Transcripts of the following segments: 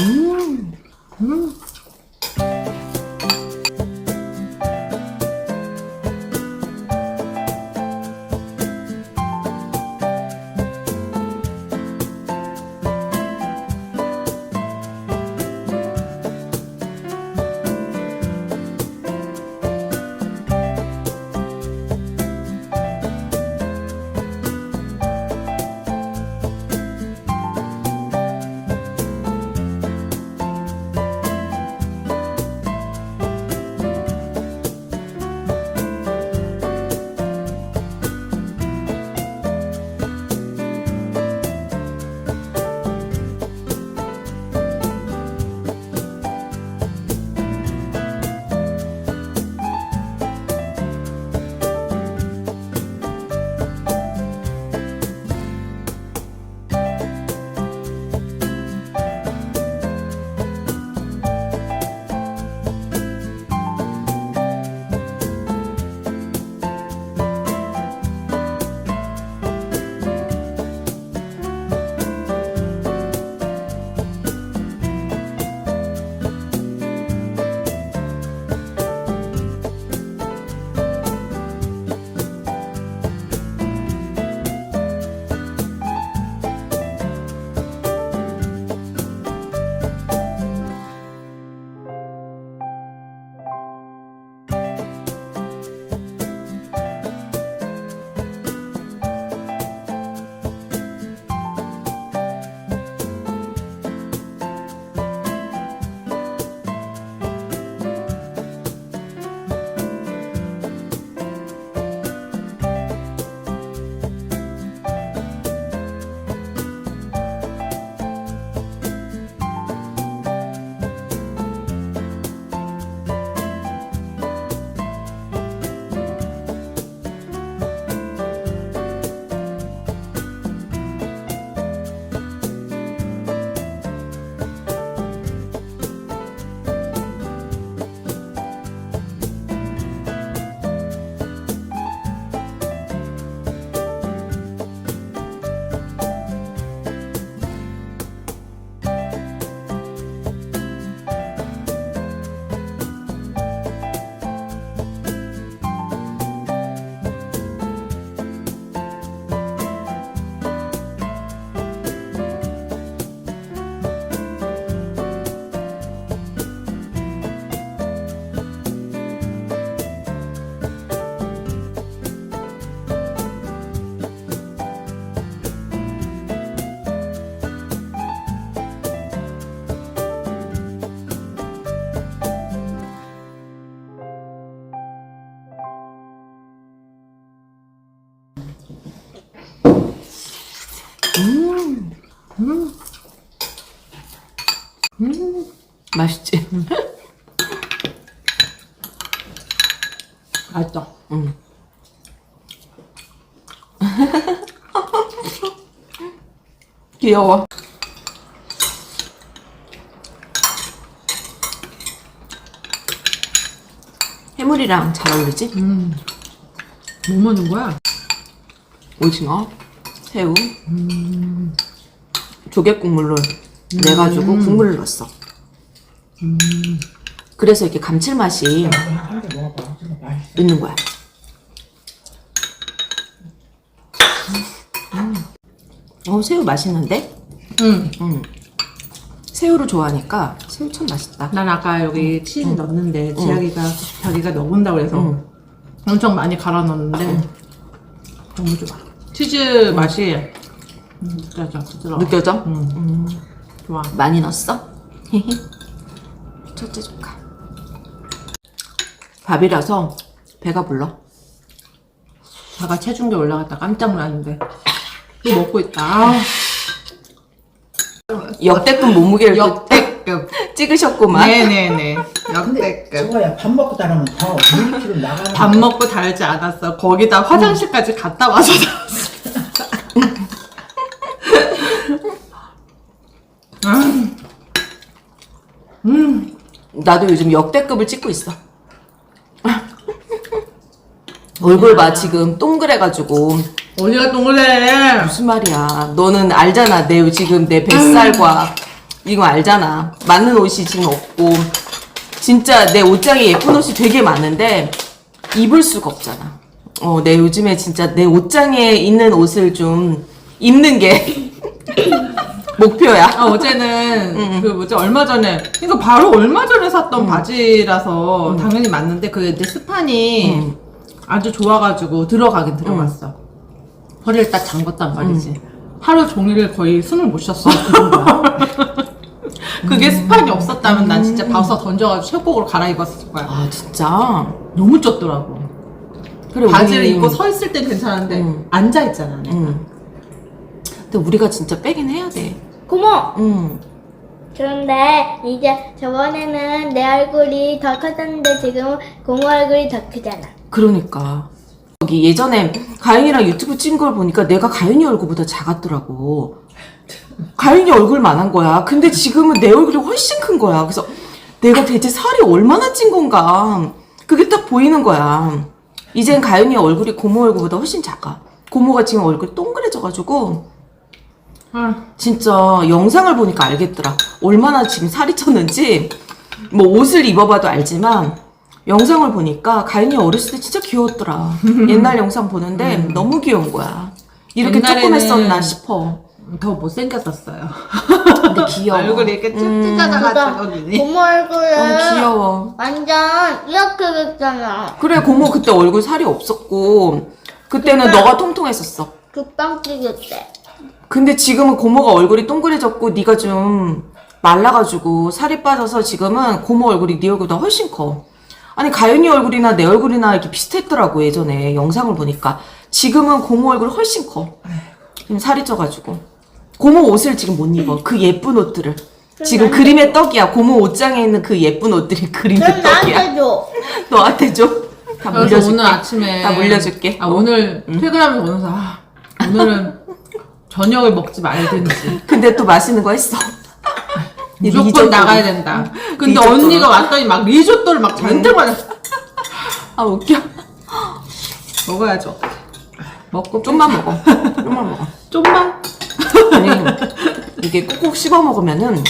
음. 음. 음. 음. 맛있지? 맛있다. 응. 귀여워. 해물이랑 잘 어울리지? 음. 뭐 먹는 거야? 오징어, 새우, 조개 국물로 내가지고 국물을 넣었어. 그래서 이렇게 감칠맛이. 진짜. 있는 거야. 어, 새우 맛있는데? 응. 응. 새우를 좋아하니까 새우 참 맛있다. 난 아까 여기 치즈 넣었는데 지아기가 자기가 넣은다고 해서 응. 엄청 많이 갈아 넣었는데 너무 좋아. 치즈 맛이 음, 느껴져. 부드러워. 느껴져? 응. 좋 아. 많이 넣었어? 첫째 조카. 밥이라서 배가 불러. 자가 체중계 올라갔다 깜짝 놀랐는데 또 먹고 있다. 아, 역대급 몸무게를 또 역대급. 찍으셨구만. 네네네. 역대급. 저거야 밥 먹고 따르면 더 1kg 나가는 밥 먹고 달지 않았어. 거기다 화장실까지 갔다 와서 달았어. 음. 음. 나도 요즘 역대급을 찍고 있어. 얼굴 봐 지금 동그래가지고 어디가 동그래? 무슨 말이야? 너는 알잖아 내 지금 내 뱃살과 이거 알잖아. 맞는 옷이 지금 없고 진짜 내 옷장에 예쁜 옷이 되게 많은데 입을 수가 없잖아. 어, 내 요즘에 진짜 내 옷장에 있는 옷을 좀 입는 게 목표야. 아, 어제는 그 뭐지 얼마 전에 이거 바로 얼마 전에 샀던 바지라서 당연히 맞는데 그게 내 스판이 음. 아주 좋아가지고 들어가긴 들어갔어. 허리를 딱 잠궜단 말이지. 음. 하루 종일 거의 숨을 못 쉬었어. 그게 스판이 없었다면 난 진짜 벗어 던져가지고 체육복으로 갈아입었을 거야. 아 진짜. 너무 쪘더라고. 그래 바지를 우리- 입고 서 있을 땐 괜찮은데 음. 앉아 있잖아. 응. 근데 우리가 진짜 빼긴 해야 돼. 고모. 응. 그런데 이제 저번에는 내 얼굴이 더 컸었는데 지금은 고모 얼굴이 더 크잖아. 그러니까. 여기 예전에 가연이랑 유튜브 찍은 걸 보니까 내가 가연이 얼굴보다 작았더라고. 가연이 얼굴만 한 거야. 근데 지금은 내 얼굴이 훨씬 큰 거야. 그래서 내가 대체 살이 얼마나 찐 건가. 그게 딱 보이는 거야. 이젠 가연이 얼굴이 고모 얼굴보다 훨씬 작아. 고모가 지금 얼굴이 동그래져가지고 아, 진짜 영상을 보니까 알겠더라. 얼마나 지금 살이 쪘는지 뭐 옷을 입어봐도 알지만 영상을 보니까 가인이 어렸을 때 진짜 귀여웠더라. 옛날 영상 보는데 너무 귀여운 거야. 이렇게 옛날에는- 조그맸었나 싶어. 더 못생겼었어요. 근데 귀여워. 얼굴이 이렇게 쭉 음. 찢어져가지고 언니. 고모 얼굴은 너무 귀여워. 완전 이렇게 됐잖아. 그래 고모 그때 얼굴 살이 없었고 그때는 그때- 너가 통통했었어. 국빵 찍을 때. 근데 지금은 고모가 얼굴이 동그래졌고 네가 좀 말라가지고 살이 빠져서 지금은 고모 얼굴이 네 얼굴보다 훨씬 커. 아니 가연이 얼굴이나 내 얼굴이나 이렇게 비슷했더라고 예전에 영상을 보니까. 지금은 고모 얼굴 훨씬 커. 지금 살이 쪄가지고. 고모 옷을 지금 못 입어 그 예쁜 옷들을. 지금 그림의 떡이야. 고모 옷장에 있는 그 예쁜 옷들이 그림의 그럼 떡이야. 나한테 줘. 너한테 줘? 다 그래서 물려줄게. 오늘 아침에 다 물려줄게. 아 오늘 퇴근하면서 오면서 아, 오늘은 저녁을 먹지 말든지 근데 또 맛있는 거 했어 무조건 리조또. 나가야 된다. 근데 리조또를. 언니가 왔더니 막 리조또를 막 잔뜩 마셨 아 웃겨 먹어야죠. 먹고 좀만 먹어. 좀만 먹어. 좀만. 아니 이게 꾹꾹 씹어 먹으면은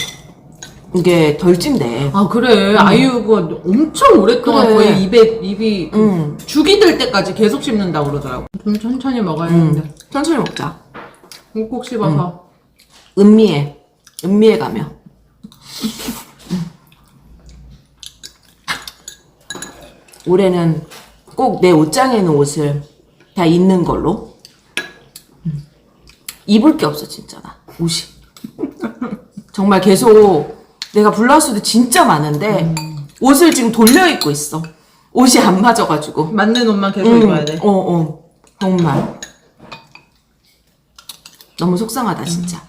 이게 덜 찐대. 아 그래 아이유가 엄청 오랫동안 그래. 거의 입에 입이 그 음. 죽이 들 때까지 계속 씹는다 고 그러더라고. 좀 천천히 먹어야 음. 되는데 천천히 먹자. 꼭 씹어서. 은미에 은미에 가며. 음. 올해는 꼭 내 옷장에 있는 옷을 다 입는 걸로. 음. 입을 게 없어 진짜 나 옷이. 정말 계속 내가 블라우스도 진짜 많은데 옷을 지금 돌려 입고 있어. 옷이 안 맞아가지고. 맞는 옷만 계속 음, 입어야 돼. 어, 어. 정말. 너무 속상하다, 진짜.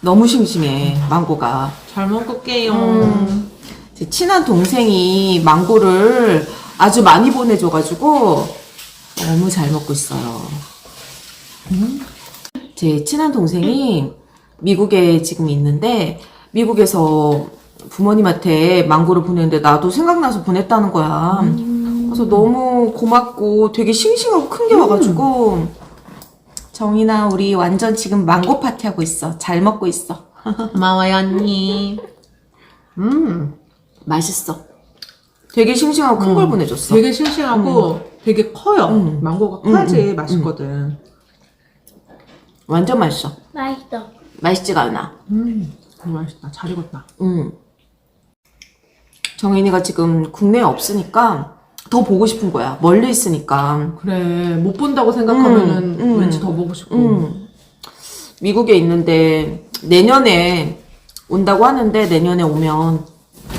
너무 심심해, 망고가. 잘 먹을게요. 음. 제 친한 동생이 망고를 아주 많이 보내줘가지고 너무 잘 먹고 있어요. 제 친한 동생이 미국에 지금 있는데 미국에서 부모님한테 망고를 보냈는데 나도 생각나서 보냈다는 거야. 그래서 너무 고맙고 되게 싱싱하고 큰 게 와가지고 정이나 우리 완전 지금 망고 파티 하고 있어. 잘 먹고 있어. 고마워요 언니. 음. 맛있어. 되게 싱싱하고 큰 걸 보내줬어. 되게 싱싱하고 되게 커요. 음. 망고가 음, 커야지 음, 맛있거든. 완전 맛있어. 맛있어. 맛있지가 않아. 음. 너무 맛있다. 잘 익었다. 음. 정인이가 지금 국내에 없으니까 더 보고 싶은 거야. 멀리 있으니까. 그래 못 본다고 생각하면은 음, 음. 왠지 더 보고 싶고. 음. 미국에 있는데 내년에 온다고 하는데 내년에 오면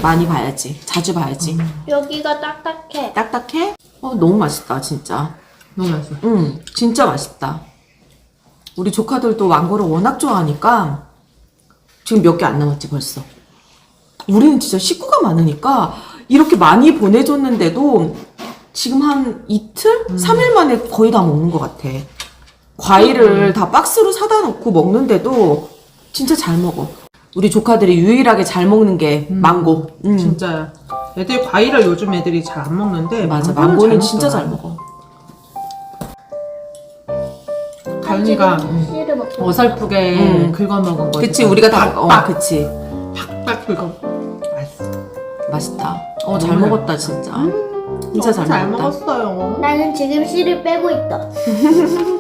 많이 봐야지. 자주 봐야지. 여기가 딱딱해. 딱딱해? 어, 너무 맛있다, 진짜. 너무 맛있어. 음, 진짜 맛있다. 우리 조카들도 망고를 워낙 좋아하니까 지금 몇 개 안 남았지 벌써. 우리는 진짜 식구가 많으니까 이렇게 많이 보내줬는데도 지금 한 이틀? 삼일 만에 거의 다 먹는 것 같아. 과일을 다 박스로 사다 놓고 먹는데도 진짜 잘 먹어. 우리 조카들이 유일하게 잘 먹는 게 망고. 음. 진짜야. 애들 과일을 요즘 애들이 잘 안 먹는데 맞아. 망고는 잘 진짜. 잘 먹어. 가윤이가 먹고. 어설프게 음. 긁어 먹은 거. 그치 우리가 다 어, 그치 딱 긁어. 맛있다. 어잘 너무 먹었다 진짜. 진짜 잘잘 먹었다. 먹었어요. 나는 지금 씨를 빼고 있다.